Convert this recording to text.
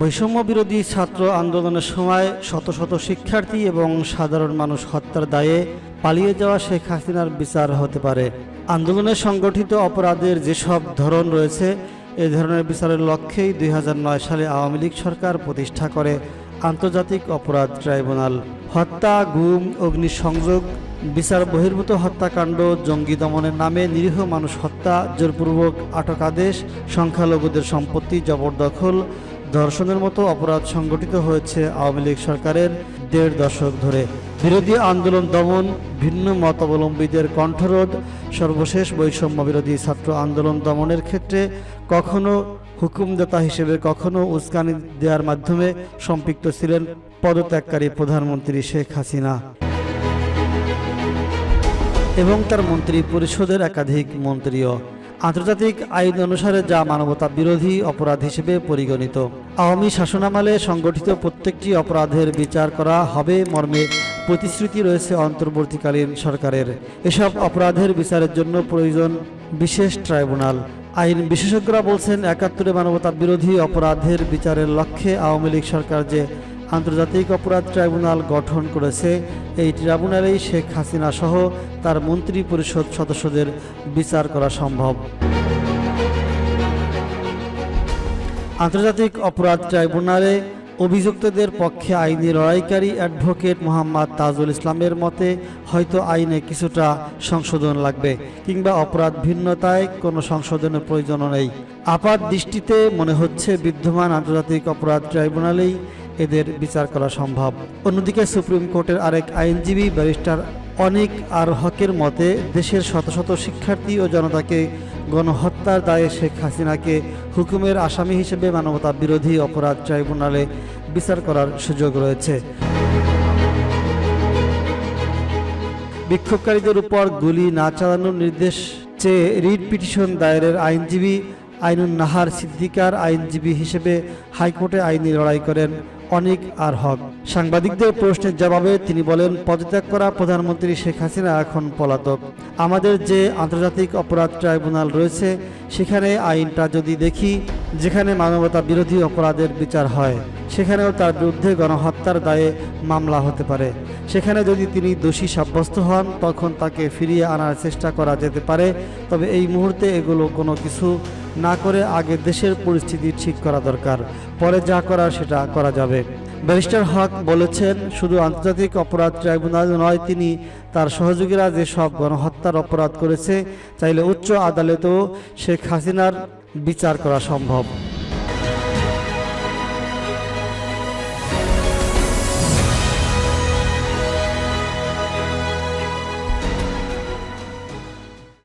বৈষম্য বিরোধী ছাত্র আন্দোলনের সময় শত শত শিক্ষার্থী এবং সাধারণ মানুষ হত্যার দায়ে পালিয়ে যাওয়া শেখ হাসিনার বিচার হতে পারে। আন্দোলনে সংগঠিত অপরাধের যেসব ধরন রয়েছে, এ ধরনের বিচারের লক্ষ্যেই দুই হাজার নয় সালে আওয়ামী লীগ সরকার প্রতিষ্ঠা করে আন্তর্জাতিক অপরাধ ট্রাইব্যুনাল। হত্যা, গুম, অগ্নিসংযোগ, বিচার বহির্ভূত হত্যাকাণ্ড, জঙ্গি দমনের নামে নিরীহ মানুষ হত্যা, জোরপূর্বক আটক আদেশ, সংখ্যালঘুদের সম্পত্তি জবরদখল ধর্ষণের মতো অপরাধ সংগঠিত হয়েছে আওয়ামী লীগ সরকারের দেড় দশক ধরে। বিরোধী আন্দোলন দমন, ভিন্ন মতাবলম্বীদের কণ্ঠরোধ, সর্বশেষ বৈষম্য বিরোধী ছাত্র আন্দোলন দমনের ক্ষেত্রে কখনো হুকুমদাতা হিসেবে, কখনো উস্কানি দেওয়ার মাধ্যমে সম্পৃক্ত ছিলেন পদত্যাগকারী প্রধানমন্ত্রী শেখ হাসিনা। এবং তার মন্ত্রী পরিষদের একাধিক মন্ত্রীও। আন্তর্জাতিক আইন অনুসারে যা মানবতা বিরোধী অপরাধ হিসেবে পরিগণিত। আওয়ামী শাসনামালে সংগঠিত প্রত্যেকটি অপরাধের বিচার করা হবে মর্মে প্রতিশ্রুতি রয়েছে অন্তর্বর্তীকালীন সরকারের। এসব অপরাধের বিচারের জন্য প্রয়োজন বিশেষ ট্রাইব্যুনাল। আইন বিশেষজ্ঞরা বলছেন, একাত্তরে মানবতা বিরোধী অপরাধের বিচারের লক্ষ্যে আওয়ামী লীগ সরকার যে আন্তর্জাতিক অপরাধ ট্রাইব্যুনাল গঠন করেছে। এই ট্রাইব্যুনালেই শেখ হাসিনা সহ তার মন্ত্রী পরিষদ সদস্যদের বিচার করা সম্ভব। আন্তর্জাতিক অপরাধ ট্রাইব্যুনালে অভিযুক্তদের পক্ষে আইনি লড়াইকারী অ্যাডভোকেট মোহাম্মদ তাজুল ইসলামের মতে, হয়তো আইনে কিছুটা সংশোধন লাগবে কিংবা অপরাধ ভিন্নতায় কোনো সংশোধনের প্রয়োজনও নেই। আপাত দৃষ্টিতে মনে হচ্ছে বিদ্যমান আন্তর্জাতিক অপরাধ ট্রাইব্যুনালেই এদের বিচার করা সম্ভব। অন্যদিকে সুপ্রিম কোর্টের আরেক আইনজীবী ব্যারিস্টার অনিক আর হকের মতে, দেশের শত শত শিক্ষার্থী ও জনতাকে গণহত্যার দায়ে শেখ হাসিনাকে হুকুমের আসামি হিসেবে মানবতা বিরোধী অপরাধ ট্রাইব্যুনালে বিচার করার সুযোগ রয়েছে। বিক্ষোভকারীদের উপর গুলি না চালানোর নির্দেশ চেয়ে রিট পিটিশন দায়েরের আইনজীবী আইনুন নাহার সিদ্দিকার আইনজীবী হিসেবে হাইকোর্টে আইনি লড়াই করেন অনেক আর হক। সাংবাদিকদের প্রশ্নের জবাবে তিনি বলেন, পদত্যাগ করা প্রধানমন্ত্রী শেখ হাসিনা এখন পলাতক। আমাদের যে আন্তর্জাতিক অপরাধ ট্রাইব্যুনাল রয়েছে, সেখানে আইনটা যদি দেখি যেখানে মানবতা বিরোধী অপরাধের বিচার হয়, সেখানেও তার বিরুদ্ধে গণহত্যার দায়ে মামলা হতে পারে। সেখানে যদি তিনি দোষী সাব্যস্ত হন, তখন তাকে ফিরিয়ে আনার চেষ্টা করা যেতে পারে। তবে এই মুহূর্তে এগুলো কোনো কিছু না করে আগে দেশের পরিস্থিতি ঠিক করা দরকার। পরে যা করার সেটা করা যাবে। ব্যারিস্টার হক বলেছেন, শুধু আন্তর্জাতিক অপরাধ ট্রাইব্যুনাল নয়, তিনি তার সহযোগীরা যেসব গণহত্যার অপরাধ করেছে, চাইলে উচ্চ আদালতেও শেখ হাসিনার বিচার করা সম্ভব।